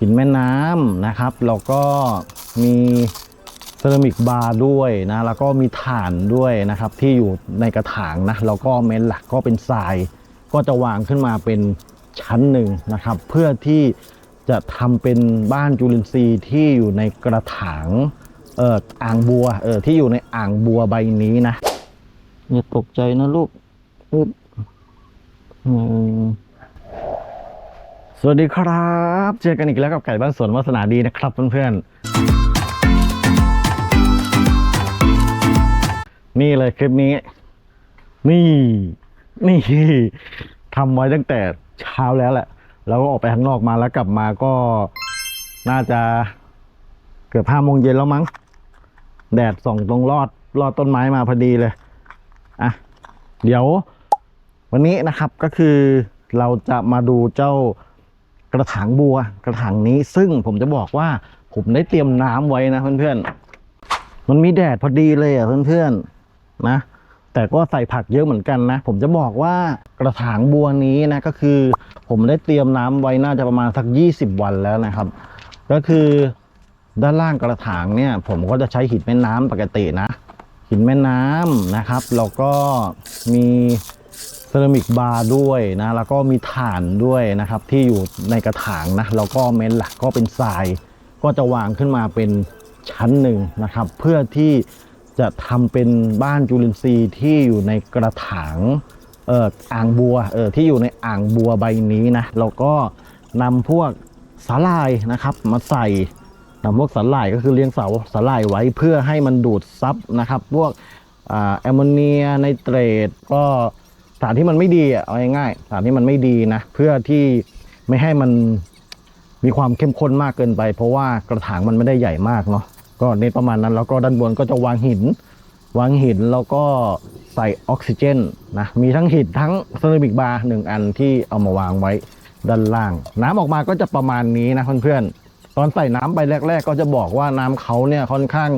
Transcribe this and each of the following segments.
หินแม่น้ำนะครับแล้วก็มีเซรามิกบาร์ด้วยนะแล้วก็มีถ่านด้วยนะครับที่อยู่ในกระถางนะแล้วก็เมนหลักก็เป็นทราย ก็จะวางขึ้นมาเป็นชั้นหนึ่งนะครับ เพื่อที่จะทำเป็นบ้านจุลินทรีย์ที่อยู่ในกระถางเอออ่างบัวเออที่อยู่ในอ่างบัวใบนี้นะอย่าตกใจนะลูกอึ๊บอืม สวัสดีครับ เจอกันอีกแล้วกับไก่บ้านสวนวาสนาดีนะครับเพื่อนๆ นี่เลยคลิปนี้ นี่ นี่ทำไว้ตั้งแต่เช้าแล้วแหละ แล้วก็ออกไปข้างนอกมาแล้วกลับมาก็น่าจะเกือบห้าโมงเย็นแล้วมั้ง แดดส่องตรงลอดลอดต้นไม้มาพอดีเลย อะ เดี๋ยว วันนี้นะครับก็คือเราจะมาดูเจ้า กระถางบัว กระถางนี้ซึ่งผมจะบอกว่าผมได้เตรียมน้ำไว้นะเพื่อนๆ มันมีแดดพอดีเลยอะเพื่อนๆนะ แต่ก็ใส่ผักเยอะเหมือนกันนะ ผมจะบอกว่ากระถางบัวนี้นะก็คือ ผมได้เตรียมน้ำไว้น่าจะประมาณสัก 20 วันแล้วนะครับ ก็คือด้านล่างกระถางเนี่ย ผมก็จะใช้หินแม่น้ำปกตินะ หินแม่น้ำนะครับแล้วก็มี เซรามิกบาร์ด้วยนะแล้วก็มีถ่านด้วยนะครับที่อยู่ในกระถางนะแล้วก็เมนหลักก็เป็นทราย ก็จะวางขึ้นมาเป็นชั้นหนึ่งนะครับ เพื่อที่จะทำเป็นบ้านจุลินทรีย์ที่อยู่ในกระถางเอ่ออ่างบัวเออที่อยู่ในอ่างบัวใบนี้นะแล้วก็นำพวกสาลายนะครับมาใส่นำพวกสาลายก็คือเลี้ยงเสาสาลายไว้เพื่อให้มันดูดซับนะครับ พวกอ่าแอมโมเนียไนเตรตก็ สารที่มันไม่ดีอะเอาง่ายๆสารที่มันไม่ดีนะ เพื่อที่ไม่ให้มันมีความเข้มข้นมากเกินไป เพราะว่ากระถางมันไม่ได้ใหญ่มากเนาะก็เน้นประมาณนั้น แล้วก็ด้านบนก็จะวางหิน วางหินแล้วก็ใส่ออกซิเจนนะมีทั้งหินทั้งเซรามิกบาร์หนึ่งอันที่เอามาวางไว้ด้านล่าง น้ำออกมาก็จะประมาณนี้นะเพื่อนๆตอนใส่น้ำไปแรก ๆ ก็จะบอกว่าน้ำเขาเนี่ยค่อนข้าง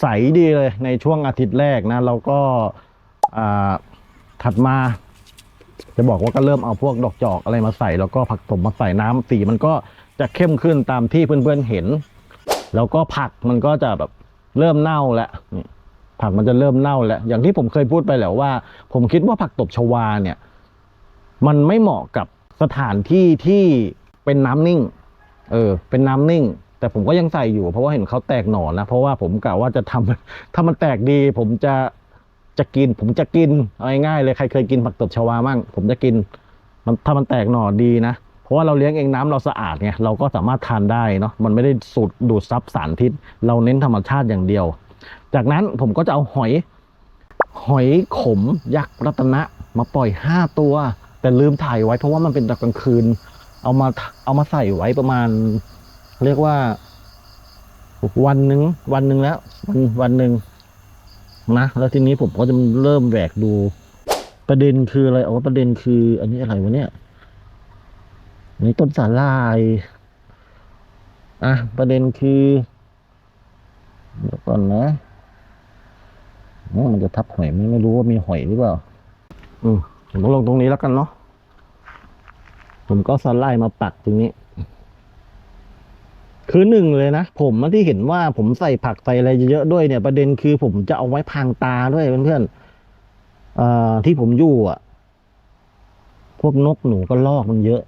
ใสดีเลยในช่วงอาทิตย์แรกนะแล้วก็อ่า ถัดมา จะบอกว่าก็เริ่มเอาพวกดอกจอกอะไรมาใส่ แล้วก็ผักตบมาใส่น้ำสีมันก็จะเข้มขึ้นตามที่เพื่อนๆเห็น แล้วก็ผักมันก็จะแบบเริ่มเน่าแล้วนี่ผักมันจะเริ่มเน่าแล้ว อย่างที่ผมเคยพูดไปแล้วว่า ผมคิดว่าผักตบชวาเนี่ย มันไม่เหมาะกับสถานที่ที่เป็นน้ำนิ่ง เออ เป็นน้ำนิ่ง แต่ผมก็ยังใส่อยู่ เพราะว่าเห็นเขาแตกหนอนะเพราะว่าผมกะว่าจะทำถ้ามันแตกดี ผมจะ จะกิน ผมจะกินเอาง่ายๆเลยใครเคยกินผักตบชวามั่งผมจะกิน มันถ้ามันแตกหน่อดีนะ เพราะว่าเราเลี้ยงเองน้ำเราสะอาดไงเราก็สามารถทานได้เนาะมันไม่ได้สูดดูดซับสารพิษ เราเน้นธรรมชาติอย่างเดียว จากนั้นผมก็จะเอาหอย หอยขมยักษ์รัตนะมาปล่อยห้าตัว แต่ลืมถ่ายไว้เพราะว่ามันเป็นตอนกลางคืน เอามาเอามาใส่ไว้ประมาณ เรียกว่า วันหนึ่งวันหนึ่งแล้ววันวันหนึ่ง นะแล้วทีนี้ผมก็จะเริ่มแหวกดู ประเด็นคืออะไรอ๋อประเด็นคือ อันนี้อะไรวะเนี่ยอันนี่ต้นสาลายอะประเด็นคือเดี๋ยวก่อนนะมันจะทับหอยไหมไม่รู้ว่ามีหอยหรือเปล่า อืมผมก็ลงตรงนี้แล้วกันเนาะผมก็สไลด์มาปักตรงนี้ คือหนึ่งเลยนะ ผมที่เห็นว่าผมใส่ผักใส่อะไรเยอะๆด้วยเนี่ย ประเด็นคือผมจะเอาไว้พางตาด้วยเพื่อนๆอ่อที่ผมอยู่อะ พวกนกหนูก็ลอกมันเยอะ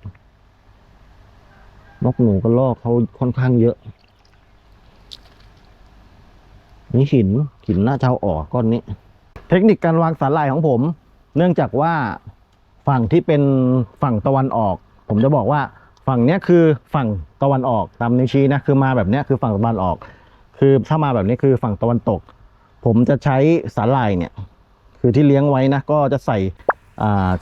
นกหนูก็ลอกเขาค่อนข้างเยอะ นี่หินหินหน้าเจ้าออกก้อนนี้ เทคนิคการวางสารลายของผม เนื่องจากว่าฝั่งที่เป็นฝั่งตะวันออก ผมจะบอกว่า ฝั่งเนี้ยคือฝั่งตะวันออกตามนิ้วชี้นะคือมาแบบเนี้ยคือฝั่งตะวันออก คือถ้ามาแบบนี้คือฝั่งตะวันตก ผมจะใช้สาลายเนี่ย คือที่เลี้ยงไว้นะก็จะใส่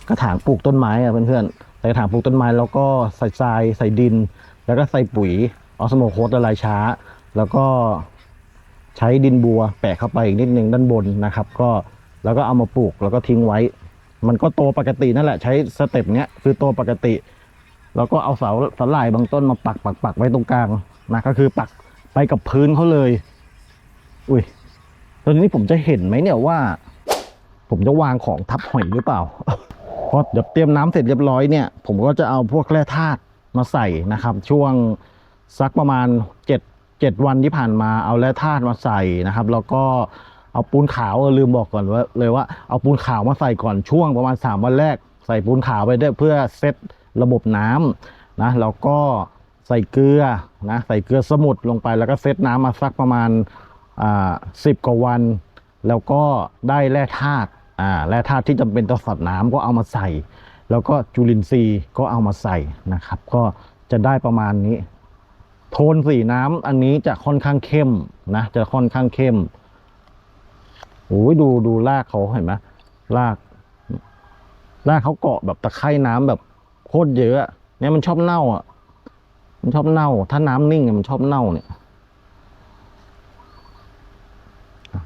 กระถางปลูกต้นไม้อะเพื่อนๆใส่กระถางปลูกต้นไม้แล้วก็ใส่ทรายใส่ดิน แล้วก็ใส่ปุ๋ยออสโมโคสละลายช้า แล้วก็ใช้ดินบัวแปะเข้าไปอีกนิดนึงด้านบนนะครับ ก็แล้วก็เอามาปลูกแล้วก็ทิ้งไว้ มันก็โตปกตินั่นแหละใช้สเต็ปเนี้ยคือโตปกติ แล้วก็เอาเสาสลายบางต้นมาปักปักปักไว้ตรงกลางนะก็คือปักไปกับพื้นเขาเลย อุ้ยตอนนี้ผมจะเห็นไหมเนี่ยว่า ผมจะวางของทับหอยหรือเปล่าพอเดี๋ยวเตรียมน้ำเสร็จเรียบร้อยเนี่ย ผมก็จะเอาพวกแร่ธาตุมาใส่นะครับ ช่วงสักประมาณเจ็ดเจ็ดวันที่ผ่านมาเอาแร่ธาตุมาใส่นะครับ แล้วก็เอาปูนขาวเออลืมบอกก่อนว่าเลยว่าเอาปูนขาวมาใส่ก่อนช่วงประมาณ 3 วันแรก ใส่ปูนขาวไปด้วยเพื่อเซต ระบบน้ำนะแล้วก็ใส่เกลือนะใส่เกลือสมุทรลงไปแล้วก็เซตน้ำมาสักประมาณอ่าสิบกว่าวัน แล้วก็ได้แร่ธาตุอ่าแร่ธาตุที่จำเป็นต่อสัตว์น้ำก็เอามาใส่ แล้วก็จุลินทรีย์ก็เอามาใส่นะครับ ก็จะได้ประมาณนี้ โทนสีน้ำอันนี้จะค่อนข้างเข้มนะจะค่อนข้างเข้มโอ้ยดูดูรากเขาเห็นไหมรากรากเขาเกาะแบบตะไคร่น้ำแบบ ตรเยอะ เนี่ยมันชอบเน่าอะ มันชอบเน่า ถ้าน้ำนิ่งมันชอบเน่าเนี่ย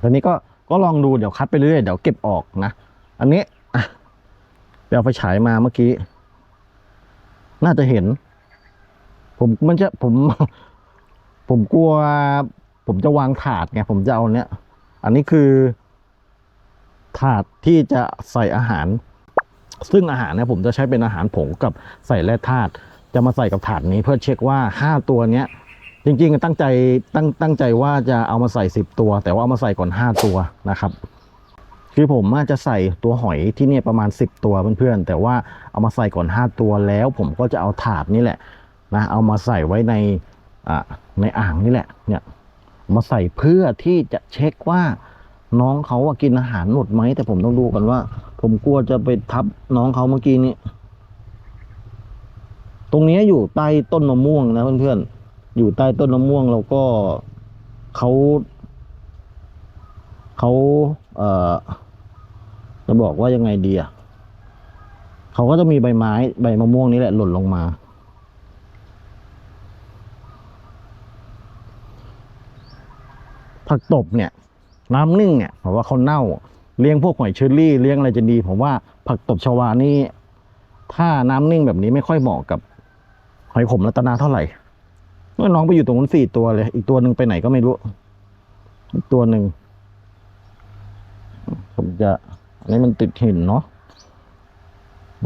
ตอนนี้ก็ก็ลองดูเดี๋ยวคัดไปเรื่อยเดี๋ยวเก็บออกนะ อันนี้อะไปเอาไฟฉายมาเมื่อกี้ น่าจะเห็น ผมมันจะผม ผมกลัว ผมจะวางถาดไงผมจะเอาเนี้ย อันนี้คือ ถาดที่จะใส่อาหาร ซึ่งอาหารเนี่ยผมจะใช้เป็นอาหารผงกับใส่แร่ธาตุจะมาใส่กับถาดนี้เพื่อเช็คว่าห้าตัวเนี้ยจริงๆตั้งใจตั้งตั้งใจว่าจะเอามาใส่สิบตัว แต่ว่าเอามาใส่ก่อนห้าตัวนะครับคือผมอาจจะใส่ตัวหอยที่เนี่ยประมาณ 10 ตัวเพื่อนๆแต่ว่าเอามาใส่ก่อน 5 ตัวแล้ว ผมก็จะเอาถาดนี่แหละนะเอามาใส่ไว้ในอ่าในอ่างนี่แหละเนี่ยมาใส่เพื่อที่จะเช็คว่า น้องเขาอะกินอาหารหมดไหมแต่ผมต้องดูกันว่า ผมกลัวจะไปทับน้องเขาเมื่อกี้นี้ ตรงนี้อยู่ใต้ต้นมะม่วงนะเพื่อนๆอยู่ใต้ต้นมะม่วงแล้วก็เขาเขาเอ่อจะบอกว่ายังไงดีอะเขาก็จะมีใบไม้ใบมะม่วงนี้แหละหล่นลงมา ผักตบเนี่ย น้ำนึ่งเนี่ยผมว่าเขาเน่า เลี้ยงพวกหอยเชอรี่เลี้ยงอะไรจะดี ผมว่าผักตบชวานี่ถ้าน้ำนิ่งแบบนี้ไม่ค่อยเหมาะกับหอยขมรัตนาเท่าไหร่เมื่อน้องไปอยู่ตรงนู้นสี่ตัวเลย อีกตัวหนึ่งไปไหนก็ไม่รู้ อีกตัวหนึ่งผมจะอันนี้มันติดหินเนาะ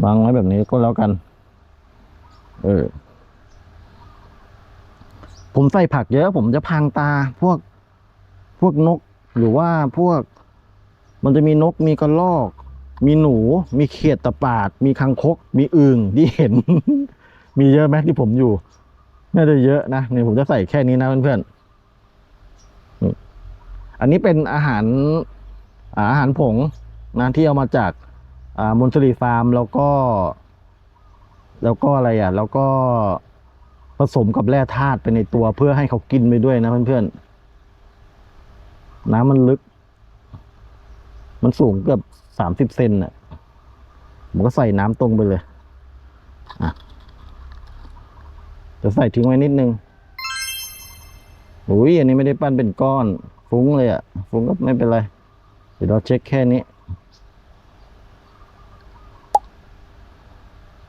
วางไว้แบบนี้ก็แล้วกัน เออ ผมใส่ผักเยอะ ผมจะพรางตาพวกพวกนก หรือว่าพวกมันจะมีนกมีกระรอก มีหนู มีเขียดตะปาด มีคังคก มีอึ่งที่เห็น มีเยอะไหมที่ผมอยู่ น่าจะเยอะนะเนี่ยผมจะใส่แค่นี้นะเพื่อนๆอันนี้เป็นอาหารอาหารผงนะที่เอามาจากอ่ามนสรีฟาร์มแล้วก็ แล้วก็อะไรอะ แล้วก็ผสมกับแร่ธาตุไปในตัวเพื่อให้เขากินไปด้วยนะเพื่อนๆ น้ำมันลึก มันสูงเกือบสามสิบเซนอะ ผมก็ใส่น้ำตรงไปเลย อะ จะใส่ทิ้งไว้นิดนึงอุ้ยอันนี้ไม่ได้ปั้นเป็นก้อน ฟุ้งเลยอะ ฟุ้งก็ไม่เป็นไร เดี๋ยวเราเช็คแค่นี้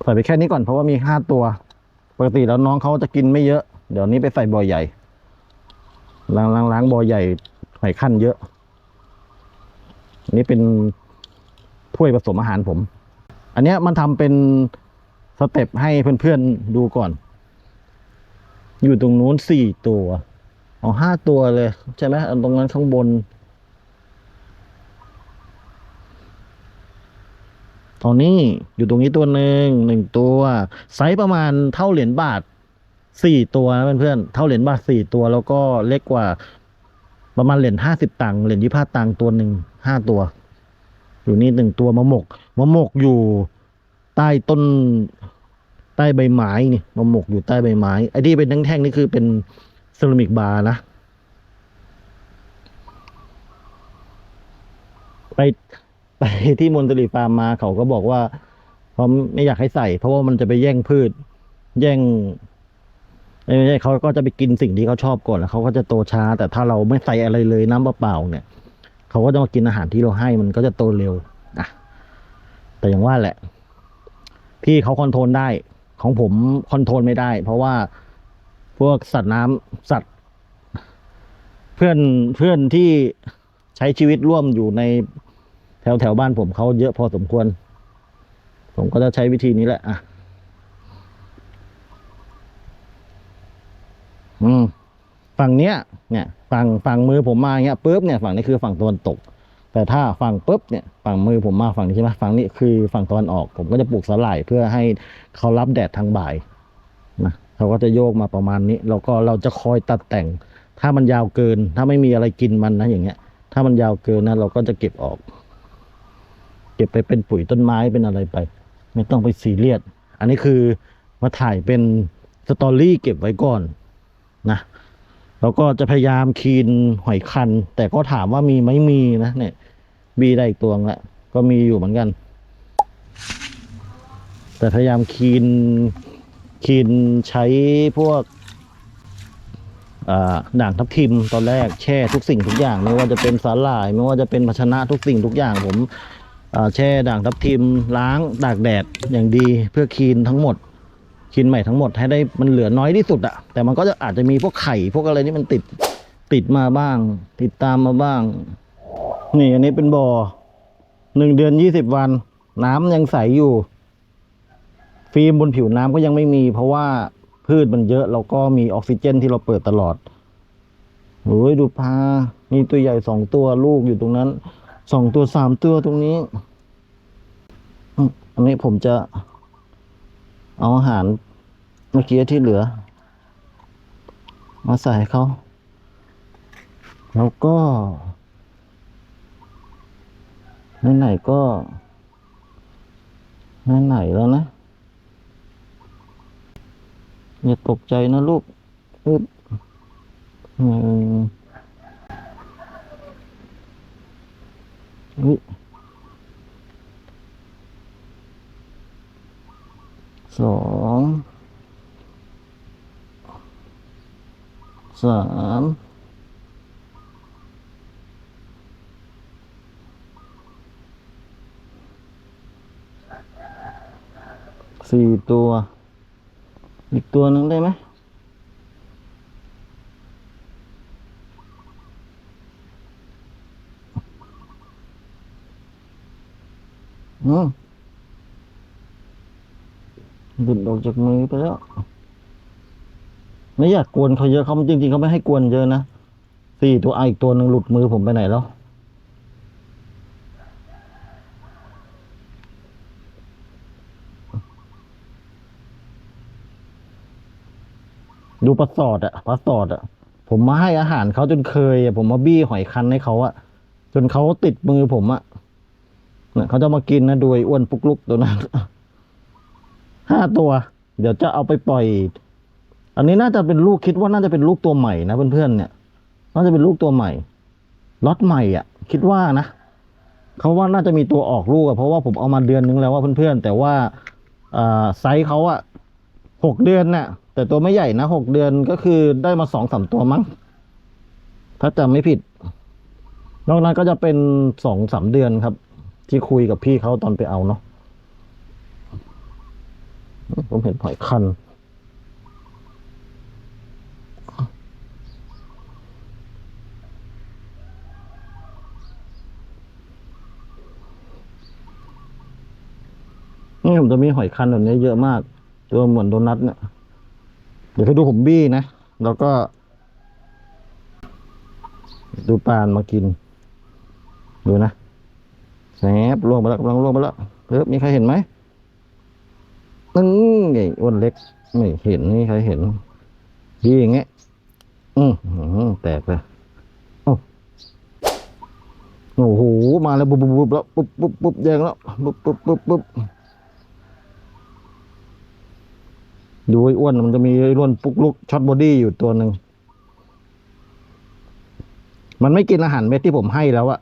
ใส่ไปแค่นี้ก่อนเพราะว่ามีห้าตัว ปกติแล้วน้องเขาจะกินไม่เยอะ เดี๋ยวนี้ไปใส่บ่อใหญ่ล้างล้างล้างบ่อใหญ่ใส่ขั้นเยอะ อันนี้เป็นถ้วยผสมอาหารผม อันเนี้ยมันทำเป็นสเต็ปให้เพื่อนๆดูก่อน อยู่ตรงนู้นสี่ตัวอ๋อห้าตัวเลย ใช่ไหมอันตรงนั้นข้างบน ตอนนี้อยู่ตรงนี้ตัวหนึ่งหนึ่งตัว ไซส์ประมาณเท่าเหรียญบาทสี่ตัวนะเพื่อนๆเท่าเหรียญบาทสี่ตัวแล้วก็เล็กกว่า ประมาณเหรียญห้าสิบตังค์เหรียญยี่ห้าตังค์ตัวหนึ่งห้าตัว อยู่นี่หนึ่งตัวมะหมกมะหมกอยู่ใต้ต้นใต้ใบไม้นี่มะหมกอยู่ใต้ใบไม้ไอ้ที่เป็นแท่งๆนี่คือเป็นเซรามิกบาร์นะไปไปที่มอนตรีฟาร์มมาเขาก็บอกว่าเขาไม่อยากให้ใส่ เพราะว่ามันจะไปแย่งพืช แย่ง ไม่ใช่เขาก็จะไปกินสิ่งที่เขาชอบก่อนแล้วเขาก็จะโตช้า แต่ถ้าเราไม่ใส่อะไรเลยน้ำเปล่าเนี่ยเขาก็จะมากินอาหารที่เราให้มันก็จะโตเร็วอะแต่อย่างว่าแหละ พี่เขาคอนโทรลได้ของผมคอนโทรลไม่ได้ เพราะว่าพวกสัตว์น้ำสัตว์ เพื่อนเพื่อนที่ใช้ชีวิตร่วมอยู่ในแถวแถวบ้านผมเขาเยอะพอสมควร ผมก็จะใช้วิธีนี้แหละอะ อืมฝั่งเนี้ย เนี่ยฝั่งฝั่งมือผมมาเงี้ยปุ๊บเนี่ยฝั่งนี้คือฝั่งตะวันตก แต่ถ้าฝั่งปุ๊บเนี่ยฝั่งมือผมมาฝั่งนี้ใช่ไหมฝั่งนี้คือฝั่งตะวันออก ผมก็จะปลูกสลายเพื่อให้เขารับแดดทางบ่ายนะเขาก็จะโยกมาประมาณนี้ แล้วก็เราจะคอยตัดแต่ง ถ้ามันยาวเกิน ถ้าไม่มีอะไรกินมันนะอย่างเงี้ย ถ้ามันยาวเกินนะเราก็จะเก็บออก เก็บไปเป็นปุ๋ยต้นไม้เป็นอะไรไป ไม่ต้องไปซีเรียสอันนี้คือมาถ่ายเป็นสตอรี่เก็บไว้ก่อน นะแล้วก็จะพยายามคีนหอยคัน แต่ก็ถามว่ามีไหมมีนะเนี่ย บีได้อีกตัวละก็มีอยู่เหมือนกัน แต่พยายามคีนคีนใช้พวกอ่าด่างทับทิมตอนแรกแช่ทุกสิ่งทุกอย่าง ไม่ว่าจะเป็นสาหร่าย ไม่ว่าจะเป็นภาชนะทุกสิ่งทุกอย่าง ผมแช่ด่างทับทิมล้างตากแดดอย่างดีเพื่อคีนทั้งหมด คีนใหม่ทั้งหมดให้ได้มันเหลือน้อยที่สุดอะแต่มันก็จะอาจจะมีพวกไข่พวกอะไรนี่มันติดติดมาบ้าง ติดตามมาบ้าง นี่อันนี้เป็นบ่อหนึ่งเดือนยี่สิบวัน น้ำยังใสอยู่ ฟิล์มบนผิวน้ำก็ยังไม่มี เพราะว่าพืชมันเยอะแล้วก็มีออกซิเจนที่เราเปิดตลอดโอ้ยดูปลามีตัวใหญ่สองตัวลูกอยู่ตรงนั้นสองตัวสามตัวตรงนี้อันนี้ผมจะเอาอาหาร มื่อกี้ที่เหลือ มาใส่เขา แล้วก็ไหนๆก็ไหนๆแล้วนะ อย่าตกใจนะลูกอึบหนึ่งอุ๊ยสอง สามสี่ตัว อีกตัวนึงได้ไหมอืมหลุดออกจากมือไปแล้ว ไม่อยากกวนเขาเยอะเขาจริงๆเขาไม่ให้กวนเยอะนะสี่ตัวไออีกตัวหนึ่งหลุดมือผมไปไหนแล้วดูปลาสอดอะปลาสอดอะผมมาให้อาหารเขาจนเคยอะผมมาบี้หอยคันให้เขาอะจนเขาติดมือผมอะเนี่ยเขาจะมากินนะโดยอ้วนปุกลุกตัวนั้นห้าตัว เดี๋ยวจะเอาไปปล่อย อันนี้น่าจะเป็นลูกคิดว่าน่าจะเป็นลูกตัวใหม่นะเพื่อนๆเนี่ย น่าจะเป็นลูกตัวใหม่ล็อตใหม่อะ คิดว่านะเขาว่าน่าจะมีตัวออกลูกอะเพราะว่าผมเอามาเดือนนึงแล้วว่าเพื่อนๆแต่ว่าอไซส์เขาอะหกเดือนน่ะ แต่ตัวไม่ใหญ่นะหกเดือนก็คือได้มาสองสามตัวมั้งถ้าจำไม่ผิด นอกนั้นก็จะเป็นสองสามเดือนครับ ที่คุยกับพี่เขาตอนไปเอาเนาะผมเห็นหอยคัน นี่ผมจะมีหอยคันแบบนี้เยอะมากตัวเหมือนโดนัทเนี่ย เดี๋ยวให้ดูผมบี้นะ แล้วก็ ดูปลานมากิน ดูนะแสบล่วงไปแล้วกำลังล่วงไปแล้วเพิ่มมีใครเห็นไหมนั่นไงอ้วนเล็ก ไม่เห็นนี่ใครเห็นบี้อย่างเงี้ยอือหือแตกเลยโอ้โอ้โห มาแล้ว ปุ๊บปุ๊บปุ๊บแล้วปุ๊บปุ๊บปุ๊บแดงแล้วปุ๊บปุ๊บปุ๊บปุ๊บ ดูไอ้อ้วนมันจะมีไอ้อ้วนปุกลุกช็อตบอดี้อยู่ตัวหนึ่ง มันไม่กินอาหารเม็ดที่ผมให้แล้วอะ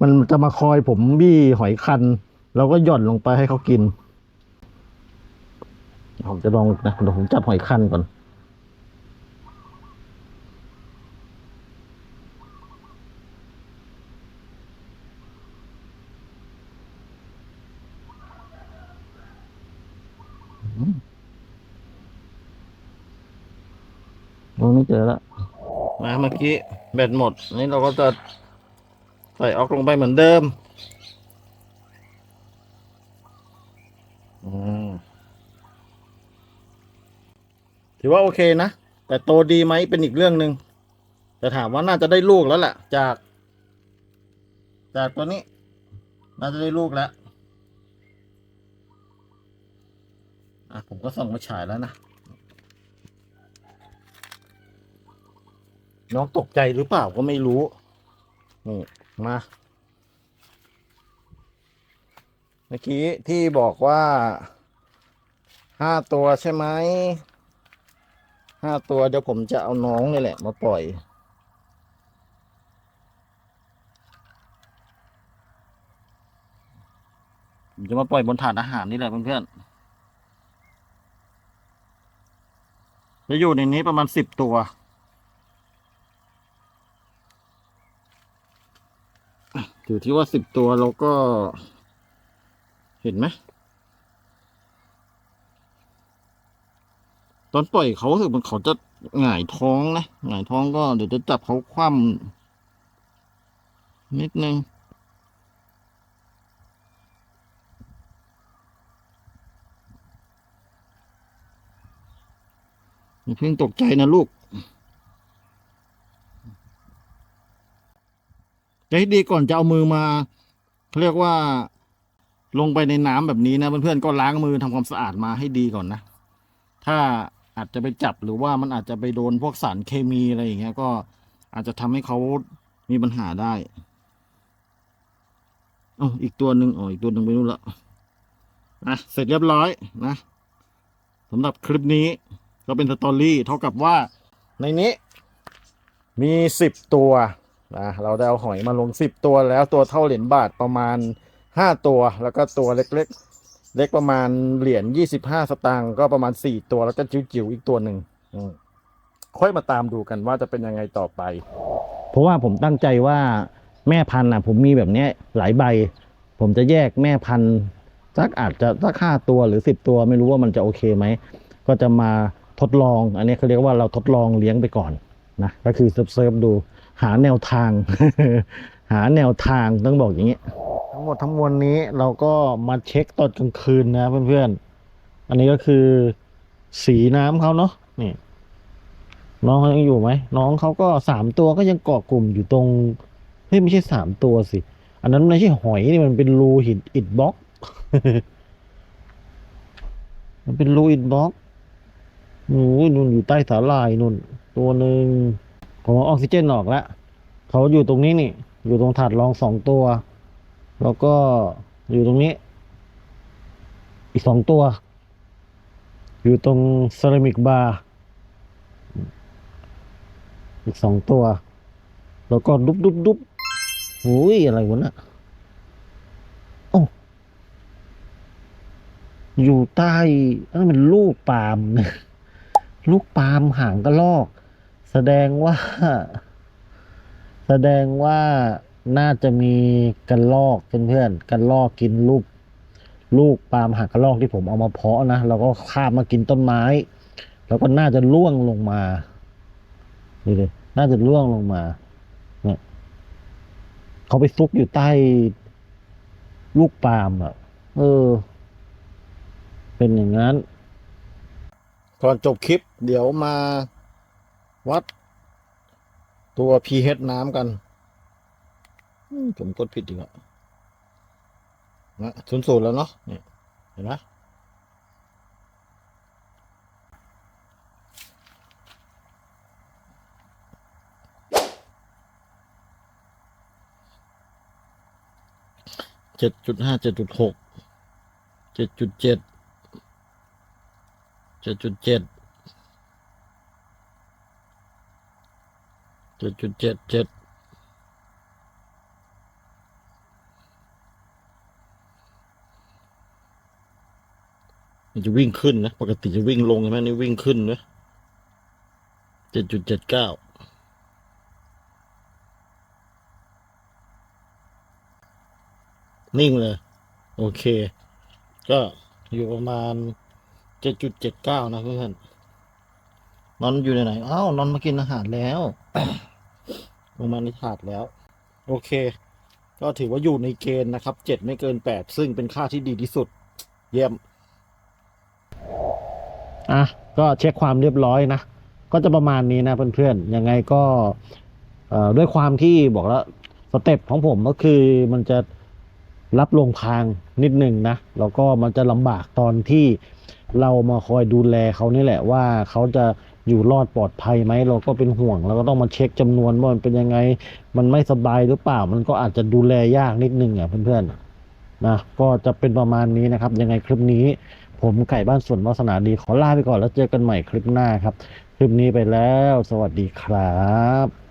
มันจะมาคอยผมบี้หอยคัน แล้วก็หย่อนลงไปให้เขากิน ผมจะลองนะเดี๋ยวผมจับหอยคันก่อน เจอแล้วมาเมื่อกี้แบตหมดนนี้เราก็จะใส่ออกลงไปเหมือนเดิมอืมถือว่าโอเคนะ แต่โตดีไหมเป็นอีกเรื่องหนึ่งแต่ถามว่าน่าจะได้ลูกแล้วแหละจาก จากตัวนี้ น่าจะได้ลูกแล้ว อะ ผมก็ส่องมาฉายแล้วนะ น้องตกใจหรือเปล่าก็ไม่รู้ นี่มา เมื่อกี้ที่บอกว่าห้าตัวใช่ไหมห้าตัวเดี๋ยวผมจะเอาน้องนี่แหละ มาปล่อย ผมจะมาปล่อยบนถาดอาหารนี่แหละเพื่อนๆจะอยู่ในนี้ประมาณสิบตัว อยู่ที่ว่าสิบตัวเราก็เห็นไหมตอนปล่อยเขาสึกมันเขาจะหงายท้องนะหงายท้องก็เดี๋ยวจะจับเขาคว่ำนิดนึงอย่าเพิ่งตกใจนะลูก จะให้ดีก่อนจะเอามือมาเรียกว่าลงไปในน้ำแบบนี้นะเพื่อนๆก็ล้างมือทำความสะอาดมาให้ดีก่อนนะ ถ้าอาจจะไปจับหรือว่ามันอาจจะไปโดนพวกสารเคมีอะไรอย่างเงี้ยก็อาจจะทำให้เขามีปัญหาได้อ๋ออีกตัวหนึ่งอ๋ออีกตัวหนึ่งไปนู่นละนะเสร็จเรียบร้อยนะสำหรับคลิปนี้ก็เป็นสตอรี่เท่ากับว่าในนี้มีสิบตัว นะเราได้เอาหอยมาลงสิบตัวแล้วตัวเท่าเหรียญบาทประมาณห้าตัว แล้วก็ตัวเล็กๆ เล็กประมาณเหรียญยี่สิบห้าสตางค์ก็ประมาณสี่ตัวแล้วก็จิ๋วๆอีกตัวหนึ่งค่อยมาตามดูกันว่าจะเป็นยังไงต่อไป เพราะว่าผมตั้งใจว่าแม่พันธุ์นะผมมีแบบนี้หลายใบ ผมจะแยกแม่พันธุ์สักอาจจะสักห้าตัวหรือสิบตัวไม่รู้ว่ามันจะโอเคไหมก็จะมาทดลอง อันนี้เขาเรียกว่าเราทดลองเลี้ยงไปก่อนนะก็คือเซิร์ฟดู หาแนวทาง หาแนวทางต้องบอกอย่างนี้ทั้งหมดทั้งมวลนี้เราก็มาเช็คตอนกลางคืนนะเพื่อนๆ อันนี้ก็คือสีน้ำเขาเนาะนี่ น้องเขายังอยู่ไหมน้องเขาก็สามตัวก็ยังเกาะกลุ่มอยู่ตรงเฮ้ยไม่ใช่สามตัวสิ อันนั้นไม่ใช่หอยนี่มันเป็นรูหินอิดบล็อก มันเป็นรูอิดบล็อกโอ้ยนุ่นอยู่ใต้สาลายนุ่น ตัวหนึ่ง ผมเอาออกซิเจนออกแล้วเขาอยู่ตรงนี้นี่ อยู่ตรงถาดรองสองตัว แล้วก็อยู่ตรงนี้ อีกสองตัว อยู่ตรงเซรามิกบาร์อีกสองตัว แล้วก็ดุบดุบดุบโอ้ยอะไรวะน่ะโอ้อยู่ใต้นั่นเป็นลูกปาล์มลูกปาล์มหางกระลอก แสดงว่า แสดงว่าน่าจะมีกระลอกเพื่อนๆกระลอกกินลูกลูกปาล์มหางกระลอกที่ผมเอามาเพาะนะแล้วก็คาบมากินต้นไม้ แล้วก็น่าจะล่วงลงมานี่เลยน่าจะล่วงลงมา เนี่ยเขาไปซุกอยู่ใต้ลูกปาล์มอะ เออ เป็นอย่างนั้น ก่อนจบคลิป เดี๋ยวมา วัด ตัว pH น้ำกัน ผมกดผิดอีกแล้วนะศูนย์ศูนย์แล้วเนาะนี่เห็นไหมเจ็ดจุดห้าเจ็ดจุดหกเจ็ดจุดเจ็ดเจ็ดจุดเจ็ด เจ็ดจุดเจ็ดเจ็ดมันจะวิ่งขึ้นนะ ปกติจะวิ่งลงใช่ไหมนี่วิ่งขึ้นนะเจ็ดจุดเจ็ดเก้านิ่งเลย โอเค ก็อยู่ประมาณเจ็ดจุดเจ็ดเก้านะเพื่อน นอนอยู่ไหนอ้าวนอนมากินอาหารแล้ว ลงมาในถาดแล้ว โอเค ก็ถือว่าอยู่ในเกณฑ์นะครับเจ็ดไม่เกินแปดซึ่งเป็นค่าที่ดีที่สุด เยี่ยม อะ ก็เช็คความเรียบร้อยนะ ก็จะประมาณนี้นะเพื่อนๆ ยังไงก็ด้วยความที่บอกแล้วสเต็ปของผมก็คือมันจะรับลงพางนิดหนึ่งนะ แล้วก็มันจะลำบากตอนที่เรามาคอยดูแลเขานี่แหละว่าเขาจะ อยู่รอดปลอดภัยไหมเราก็เป็นห่วงเราก็ต้องมาเช็คจำนวนว่ามันเป็นยังไง มันไม่สบายหรือเปล่า มันก็อาจจะดูแลยากนิดนึงอะเพื่อนๆนะก็จะเป็นประมาณนี้นะครับ ยังไงคลิปนี้ ผมไก่บ้านสวนวาสนาดีขอลาไปก่อนแล้วเจอกันใหม่คลิปหน้าครับ คลิปนี้ไปแล้ว สวัสดีครับ